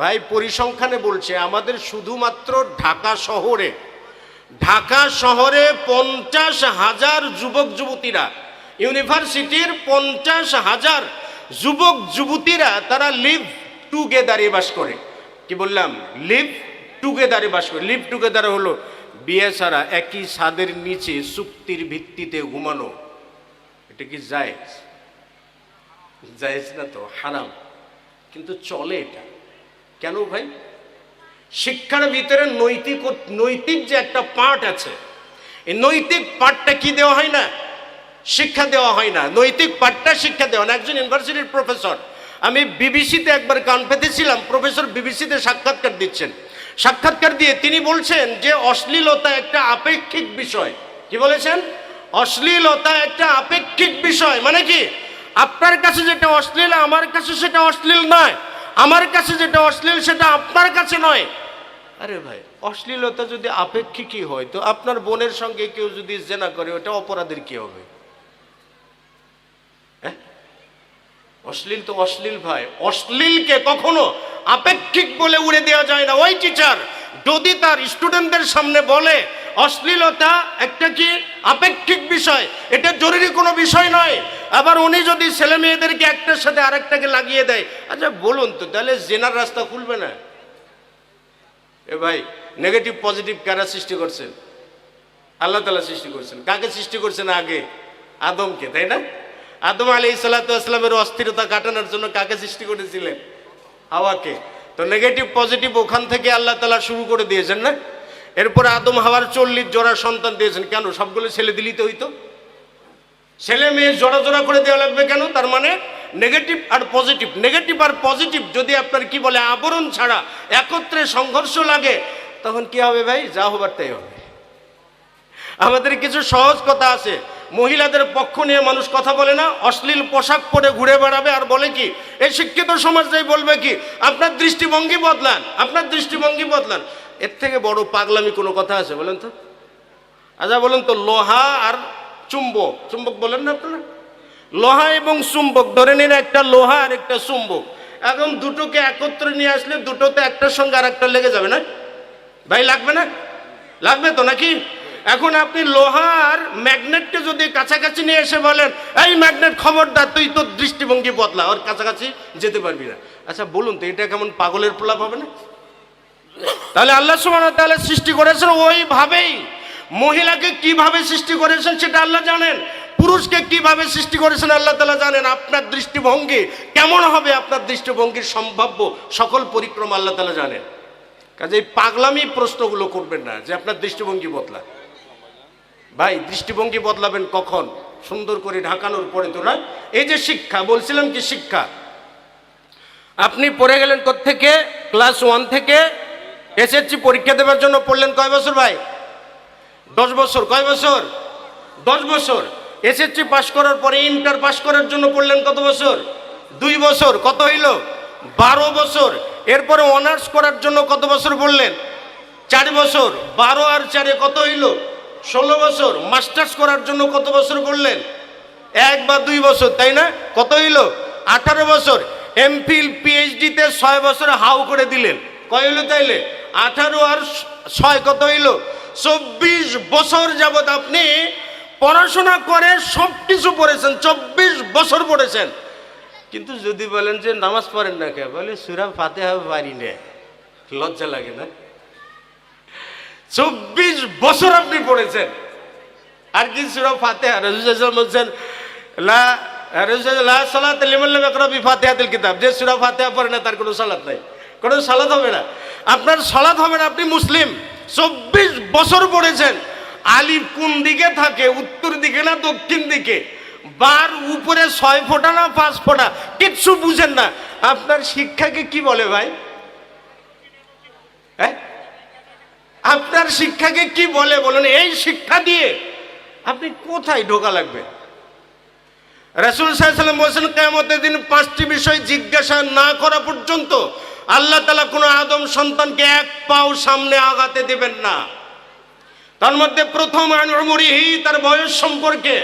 ভাই পরিসংখ্যানে বলছে, আমাদের শুধুমাত্র ঢাকা শহরে ঢাকা শহরে পঞ্চাশ হাজার যুবক যুবতীরা, ইউনিভার্সিটির পঞ্চাশ হাজার যুবক যুবতীরা তারা লিভ টুগেদারে বাস করে। কি বললাম? লিভ টুগেদারে বাস করে। লিভ টুগেদার হলো বিয়ে একই ছাদের নিচে চুক্তির ভিত্তিতে ঘুমানো। এটা কি যায় জায়েজ না তো? হারাম। কিন্তু চলে এটা। কেন ভাই? শিক্ষার ভিতরে নৈতিক নৈতিক যে একটা পার্ট আছে, এই নৈতিক পার্টটা কি দেওয়া হয় না? শিক্ষা দেওয়া হয় না। নৈতিক পাঠটা শিক্ষা দেওয়া না। একজন ইউনিভার্সিটির প্রফেসর আমি বিবিসিতে একবার কান পেতেছিলাম প্রফেসর বিবিসিতে সাক্ষাৎকার দিচ্ছেন। সাক্ষাৎকার দিয়ে তিনি বলছেন যে, অশ্লীলতা একটা আপেক্ষিক বিষয়। কি বলেছেন? অশ্লীলতা একটা আপেক্ষিক বিষয়। মানে কি? আপনার কাছে যেটা অশ্লীল, আমার কাছে সেটা অশ্লীল নয়। আমার কাছে যেটা অশ্লীল, সেটা আপনার কাছে নয়। আরে ভাই, অশ্লীলতা যদি আপেক্ষিকই হয়, তো আপনার বোনের সঙ্গে কেউ যদি জেনা করে, ওটা অপরাধের কি হবে? হ্যাঁ? অশ্লীল তো অশ্লীল ভাই। অশ্লীলকে কখনো আপেক্ষিক বলে উড়ে দেওয়া যায় না। ওই টিচার যদি তার স্টুডেন্টদের সামনে বলে, অশ্লীলতা একটা কি আপেক্ষিক বিষয়? এটা জরুরি কোনো বিষয় নয়। আবার উনি যদি ছেলে মেয়েদেরকে একটার সাথে আরেকটাকে লাগিয়ে দেয় আচ্ছা বলুন তো, তাহলে জেনার রাস্তা খুলবে না? এ ভাই নেগেটিভ পজিটিভ কারা সৃষ্টি করছেন আল্লাহ তালা সৃষ্টি করছেন। কাকে সৃষ্টি করছেন আগে? আদমকে, তাই না? আদম আলী সাল্লাতামের অস্থিরতা কাটানোর জন্য কাকে সৃষ্টি করেছিলেন? হাওয়াকে। তো নেগেটিভ পজিটিভ ওখান থেকে আল্লাহ তালা শুরু করে দিয়েছেন না? এরপরে আদম, হাওয়ার চল্লিশ জোড়া সন্তান দিয়েছেন। কেন? সবগুলো ছেলে দিলিতে হইতো। ছেলে মেয়ে জোড়া জোড়া করে দেওয়া লাগবে কেন? তার মানে নেগেটিভ আর পজিটিভ নেগেটিভ আর পজিটিভ যদি আপনার কি বলে আবরণ ছাড়া একত্রে সংঘর্ষ লাগে, তখন কি হবে ভাই? যা হবার তাই হবে। আমাদের কিছু সহজ কথা আছে। মহিলাদের পক্ষ নিয়ে মানুষ কথা বলে না, অশ্লীল পোশাক পরে ঘুরে বেড়াবে আর বলে কি এই শিক্ষিত সমাজটাই বলবে কি, আপনার দৃষ্টিভঙ্গি বদলান, আপনার দৃষ্টিভঙ্গি বদলান। এর থেকে বড় পাগলামি কোনো কথা আছে বলেন তো? আচ্ছা বলেন তো, লোহা আর চুম্বক চুম্বক বলেন না আপনারা? লোহা এবং চুম্বক, ধরে নিন একটা লোহা আর একটা চুম্বক। এখন দুটোকে একত্রে নিয়ে আসলে দুটোতে একটার সঙ্গে আর একটা লেগে যাবে না? ভাই, লাগবে না? লাগবে তো নাকি? এখন আপনি লোহার ম্যাগনেটকে যদি কাছাকাছি নিয়ে এসে বলেন, এই ম্যাগনেট খবরদার, তুই তোর দৃষ্টিভঙ্গি বদলা, ওর কাছাকাছি যেতে পারবি না। আচ্ছা বলুন তো, এটা কেমন পাগলের প্রলাপ হবে না? তাহলে আল্লাহ সুবহানাহু তাহলে সৃষ্টি করেছেন ওইভাবেই। মহিলাকে কীভাবে সৃষ্টি করেছেন সেটা আল্লাহ জানেন? পুরুষকে কীভাবে সৃষ্টি করেছেন আল্লাহ তালা জানেন? আপনার দৃষ্টিভঙ্গি কেমন হবে আপনার দৃষ্টিভঙ্গির সম্ভাব্য সকল পরিক্রমা আল্লাহ তালা জানেন। কাজে এই পাগলামি প্রশ্নগুলো করবেন না, যে আপনার দৃষ্টিভঙ্গি বদলা ভাই, দৃষ্টিভঙ্গি বদলাবেন কখন? সুন্দর করে ঢাকানোর পরে তো না এই যে শিক্ষা, বলছিলাম কি শিক্ষা? আপনি পড়ে গেলেন থেকে ক্লাস ওয়ান থেকে এসএসসি পরীক্ষা দেওয়ার জন্য পড়লেন কয় বছর ভাই? দশ বছর, কয় বছর? দশ বছর। এসএসসি পাশ করার পরে ইন্টার পাশ করার জন্য পড়লেন কত বছর? দুই বছর। কত হইল? বারো বছর। এরপরে অনার্স করার জন্য কত বছর পড়লেন চার বছর। বারো আর চারে কত হইল? ষোলো বছর। মাস্টার্স করার জন্য কত বছর পড়লেন এক বা দুই বছর, তাই না? কত হইল? আঠারো বছর। এমফিল পিএইচডিতে ছয় বছর হাউ করে দিলেন। কয় হইল তাইলে? আঠারো আর ছয় কত হইল? চব্বিশ বছর যাবৎ আপনি পড়াশোনা করে সব কিছু পড়েছেন, চব্বিশ বছর পড়েছেন। কিন্তু যদি বলেন যে নামাজ পড়েন না কে বলে সুরা ফাতে পারি না। লজ্জা লাগে না? চব্বিশ বছর আপনি পড়েছেন। আর কি সুরা ফাতে বলছেন, লা লা কিতাব। যে সূরা ফাতিহা পড়ে না, তার কোনো সালাত নাই। কোনো সালাত হবে না। আপনার সালাত হবে না, আপনি মুসলিম। চব্বিশ বছর পড়েছেন। আলিফ কোন দিকে থাকে? উত্তর দিকে না দক্ষিণ দিকে? বার উপরে ছয় ফোঁটা না পাঁচ ফোঁটা? কিচ্ছু বুঝেন না। আপনার শিক্ষাকে কি বলে ভাই? হ্যাঁ? আপনার শিক্ষাকে কি বলে বলেন? এই শিক্ষা দিয়ে আপনি কোথায় ঢোকা লাগবে? রাসুল সাল্লাম বলছেন কেমতের দিন পাঁচটি বিষয় জিজ্ঞাসা না করা পর্যন্ত আল্লাহ তালা কোনো আদম সন্তানকে এক পাও সামনে আগাতে দেবেন না। তার মধ্যে প্রথম আন উমরিহি, তার বয়স সম্পর্কে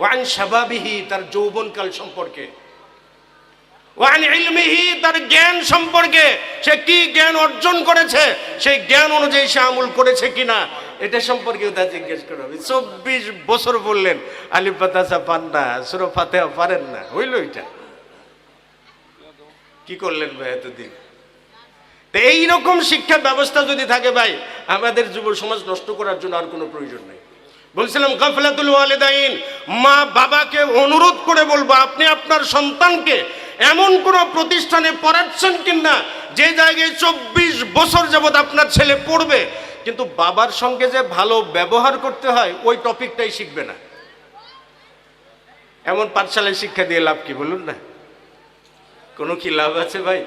ওয়ান শাবাবিহি, তার যৌবনকাল সম্পর্কে। ওয়ান ইলমিহি, তার জ্ঞান সম্পর্কে, সে কি জ্ঞান অর্জন করেছে, সেই জ্ঞান অনুযায়ী সে আমল করেছে কিনা, এটা সম্পর্কে তা জিজ্ঞেস করা হবে। চব্বিশ বছর বললেন, আলিফ বাতাসা পান না, সুরো ফাতেহা পারেন না, হইল এটা। কি করলেন ভাই এতদিন? তো এইরকম শিক্ষা ব্যবস্থা যদি থাকে ভাই, আমাদের যুব সমাজ নষ্ট করার জন্য আর কোনো প্রয়োজন নেই। বলছিলাম, গাফলাতুল ওয়ালিদাইন, মা বাবাকে অনুরোধ করে বলব, আপনি আপনার সন্তানকে এমন কোন প্রতিষ্ঠানে পড়াচ্ছেন কিনা, যে জায়গায় চব্বিশ বছর যাবৎ আপনার ছেলে পড়বে, কিন্তু বাবার সঙ্গে যে ভালো ব্যবহার করতে হয়, ওই টপিকটাই শিখবে না। এমন পাঠশালায় শিক্ষা দিয়ে লাভ কি বলুন না? কোনো কি লাভ আছে ভাই?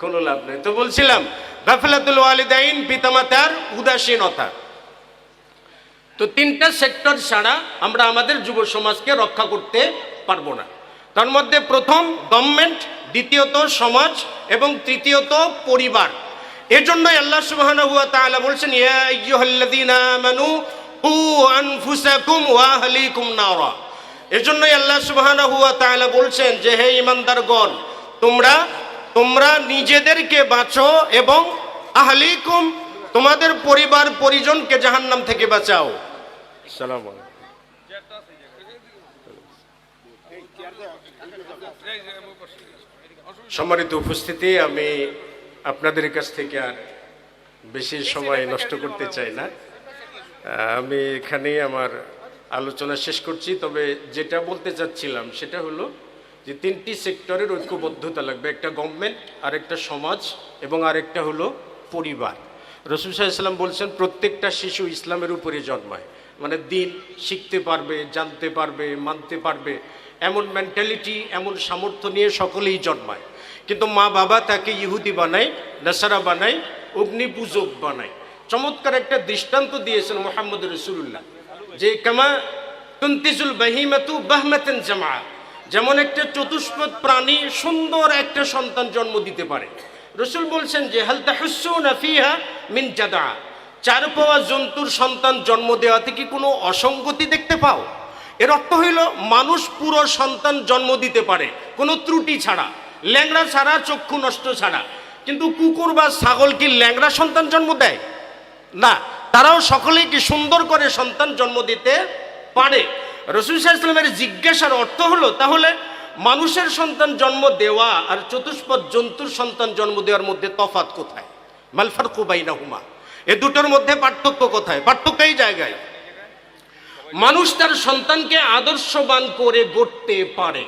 কোনো লাভ নেই। তো বলছিলাম, গাফলাতুল ওয়ালিদাইন পিতামাতার উদাসীনতা। তো তিনটা সেক্টর ছাড়া আমরা আমাদের যুব সমাজকে রক্ষা করতে পারব না। তার মধ্যে প্রথম, গভর্নমেন্ট, দ্বিতীয়ত সমাজ, এবং তৃতীয়ত পরিবার। এজন্যই আল্লাহ সুবহানাহু ওয়া তাআলা বলছেন, ইয়া আইয়ুহাল্লাযীনা আমানু কু আনফুসাকুম ওয়া আহলিকুম নারা। এজন্যই আল্লাহ সুবহানাহু ওয়া তাআলা বলছেন যে, হে ঈমানদারগণ তোমরা তোমরা নিজেদেরকে বাঁচো এবং আহলিকুম, তোমাদের পরিবার পরিজনকে জাহান্নাম থেকে বাঁচাও। সম্মানিত উপস্থিতি, আমি আপনাদের কাছ থেকে আর বেশি সময় নষ্ট করতে চাই না। আমি এখানে আমার আলোচনা শেষ করছি, তবে যেটা বলতে চাচ্ছিলাম সেটা হলো যে তিনটি সেক্টরের ঐক্যবদ্ধতা লাগবে, একটা গভর্নমেন্ট, আরেকটা সমাজ এবং আরেকটা হলো পরিবার। রসুল সাল্লাম বলছেন, প্রত্যেকটা শিশু ইসলামের উপরে জন্মায়। মানে দিন শিখতে পারবে, জানতে পারবে, মানতে পারবে। এমন মেন্টালিটি এমন সামর্থ্য নিয়ে সকলেই জন্মায়। কিন্তু মা বাবা তাকে ইহুদি বানায়, নাসারা বানায় অগ্নিপূজক বানায়। চমৎকার একটা দৃষ্টান্ত দিয়েছেন মোহাম্মদ রসুল্লাহ যে কামা তুন্তিজুল বাহিমাতু বাহমাতেন জামা যেমন একটা চতুষ্পদ প্রাণী সুন্দর একটা সন্তান জন্ম দিতে পারে। রসুল বলছেন যে হালতা হুসুনা ফিহা মিন জাদা। চার পাওয়া জন্তুর সন্তান জন্ম দেওয়াতে কি কোনো অসঙ্গতি দেখতে পাও? এর অর্থ হইল, মানুষ পুরো সন্তান জন্ম দিতে পারে, কোনো ত্রুটি ছাড়া। ল্যাংড়া ছাড়া, চক্ষু নষ্ট ছাড়া। কিন্তু কুকুর বা ছাগল কি ল্যাংড়া সন্তান জন্ম দেয়? না, তারাও সকলেই কি সুন্দর করে সন্তান জন্ম দিতে পারে। রসুল ইসলামের জিজ্ঞাসার অর্থ হলো, তাহলে মানুষের সন্তান জন্ম দেওয়া আর চতুষ্পদ জন্তুর সন্তান জন্ম দেওয়ার মধ্যে তফাত কোথায়? মালফার কুবাইনা হুমা এ দুটোর মধ্যে পার্থক্য কোথায়? পার্থক্য এই জায়গায়। মানুষ তার সন্তানকে আদর্শবান করে গড়তে পারে।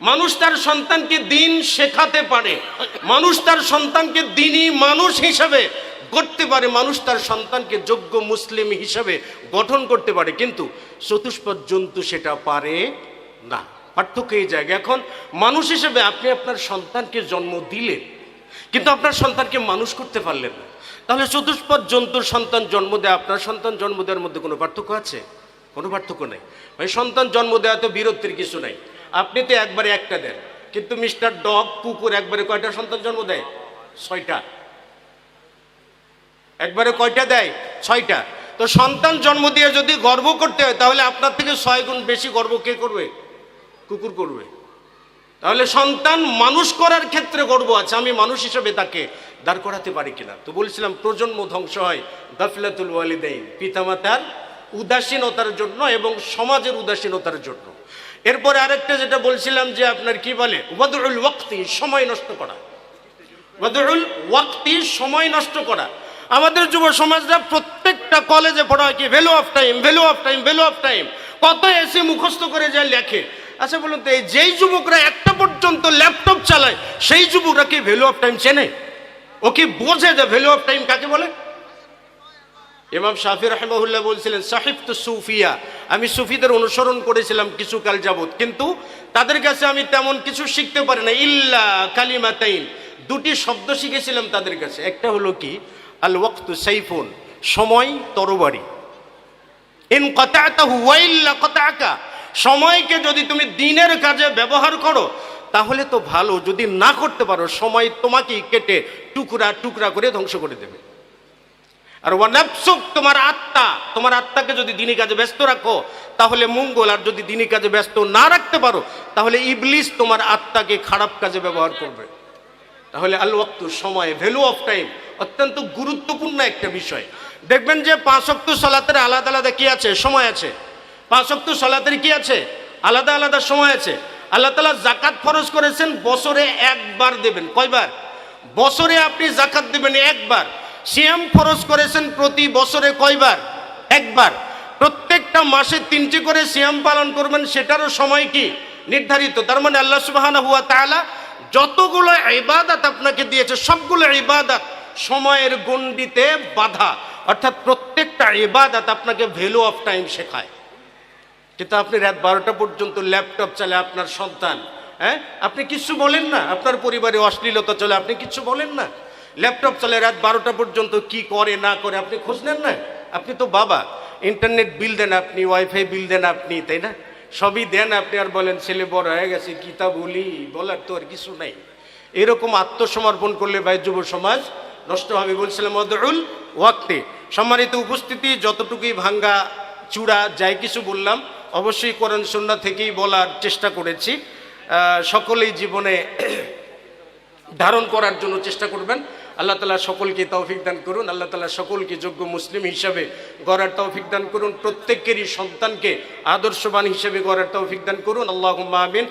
মানুষ তার সন্তানকে দিন শেখাতে পারে। মানুষ তার সন্তানকে দিনই মানুষ হিসাবে গড়তে পারে। মানুষ তার সন্তানকে যোগ্য মুসলিম হিসাবে গঠন করতে পারে। কিন্তু চতুষ্পদ জন্তু সেটা পারে না। পার্থক্য এই জায়গায়। এখন মানুষ হিসেবে আপনি আপনার সন্তানকে জন্ম দিলেন, কিন্তু আপনার সন্তানকে মানুষ করতে পারলেন না। তাহলে চতুষ্পদ জন্তুর সন্তান জন্ম দেয়, আপনার সন্তান জন্ম দেওয়ার মধ্যে কোনো পার্থক্য আছে? কোনো পার্থক্য নেই। ভাই, সন্তান জন্ম দেওয়া তো বীরত্বের কিছু নাই। আপনি তো একবারে একটা দেন, কিন্তু মিস্টার ডগ কুকুর একবারে কয়টা সন্তান জন্ম দেয়? ছয়টা। একবারে কয়টা দেয়? ছয়টা। তো সন্তান জন্ম দিয়ে যদি গর্ব করতে হয়, তাহলে আপনার থেকে ছয় গুণ বেশি গর্ব কে করবে? কুকুর করবে। তাহলে সন্তান মানুষ করার ক্ষেত্রে গর্ব আছে, আমি মানুষ হিসেবে তাকে দাঁড় করাতে পারি কিনা? তো বলছিলাম, প্রজন্ম ধ্বংস হয় গাফিলাতুল ওয়ালিদাইন, পিতামাতার উদাসীনতার জন্য এবং সমাজের উদাসীনতার জন্য। এরপরে আরেকটা যেটা বলছিলাম যে আপনার কি বলে? ওয়াদুল ওয়াক্তি, সময় নষ্ট করা। ওয়াদুল ওয়াক্তি, সময় নষ্ট করা। আমাদের যুব সমাজরা প্রত্যেকটা কলেজে পড়া কি value of time value of time value of time কত এসে মুখস্থ করে যায় লেখে। আচ্ছা বলুন তো, এই যেই যুবকরা একটা পর্যন্ত ল্যাপটপ চালায়, সেই যুবকরা কি ভ্যালু অফ টাইম চেনে? ও কি বোঝে যে ভ্যালু অফ টাইম কাকে বলে? ইমাম শাফি রহমহুল্লাহ বলছিলেন সাহিব তো সুফিয়া। আমি সুফিদের অনুসরণ করেছিলাম কিছুকাল যাবৎ, কিন্তু তাদের কাছে আমি তেমন কিছু শিখতে পারি না। ইল্লা কালিমাতাইন। দুটি শব্দ শিখেছিলাম তাদের কাছে। একটা হলো কি আল ওয়াক্তু সাইফুন, সময় তরবারি। ইন কতাতাহু ওয়াইল্লা কতাকা সময়কে যদি তুমি দিনের কাজে ব্যবহার করো, তাহলে তো ভালো, যদি না করতে পারো, সময় তোমাকেই কেটে টুকরা টুকরা করে ধ্বংস করে দেবে। আর ওয়ানাফসুক তোমার আত্মা, তোমার আত্মাকে যদি দিনী কাজে ব্যস্ত রাখো, তাহলে মঙ্গল, আর যদি দিনী কাজে ব্যস্ত না রাখতে পারো, তাহলে ইবলিস তোমার আত্মাকে খারাপ কাজে ব্যবহার করবে। তাহলে আল ওয়াক্তু, সময় ভ্যালু অফ টাইম অত্যন্ত গুরুত্বপূর্ণ একটা বিষয়। দেখবেন যে পাঁচ অক্ত সলাতের আলাদা আলাদা কি আছে? সময় আছে। পাঁচ অক্ত সলাতের কি আছে? আলাদা আলাদা সময় আছে। আল্লাহ তালা জাকাত ফরজ করেছেন, বছরে একবার দেবেন। কয়বার? বছরে আপনি জাকাত দেবেন একবার। সিয়াম ফরজ করেছেন প্রতি বছরে কয়বার? একবার। প্রত্যেকটা মাসে তিনটি করে সিয়াম পালন করবেন, সেটারও সময় কি? নির্ধারিত। তার মানে আল্লাহ সুবাহানা হুয়া তাআলা যতগুলো ইবাদত আপনাকে দিয়েছে, সবগুলো ইবাদত সময়ের গণ্ডিতে বাধা। অর্থাৎ প্রত্যেকটা ইবাদত আপনাকে ভ্যালু অফ টাইম শেখায়। কিন্তু আপনি রাত বারোটা পর্যন্ত ল্যাপটপ চালে আপনার সন্তান হ্যাঁ? আপনি কিছু বলেন না, আপনার পরিবারে অশ্লীলতা চলে, আপনি কিছু বলেন না। ল্যাপটপ চলে রাত বারোটা পর্যন্ত কি করে, না করে, আপনি খোঁজ নেন না? আপনি তো বাবা ইন্টারনেট বিল দেন আপনি ওয়াইফাই বিল দেন আপনি, তাই না? সবই দেন আপনি আর বলেন, ছেলে বড় হয়ে গেছে কিতা বলি, বলার তো আর কিছু নাই। এরকম আত্মসমর্পণ করলে ভাই যুব সমাজ নষ্ট হবে বলছিলাম মদরুল ওয়াক্তে। সম্মানিত উপস্থিতি, যতটুকুই ভাঙ্গা চূড়া, যাই কিছু বললাম, অবশ্যই কোরআন সন্না থেকেই বলার চেষ্টা করেছি। সকলেই জীবনে ধারণ করার জন্য চেষ্টা করবেন। আল্লাহ তালা সকলকে তৌফিক দান করুন, আল্লাহ তালা সকলকে যোগ্য মুসলিম হিসাবে গড়ার তৌফিক দান করুন, প্রত্যেকেরই সন্তানকে আদর্শবান হিসেবে গড়ার তৌফিক দান করুন আল্লাহ আমিন।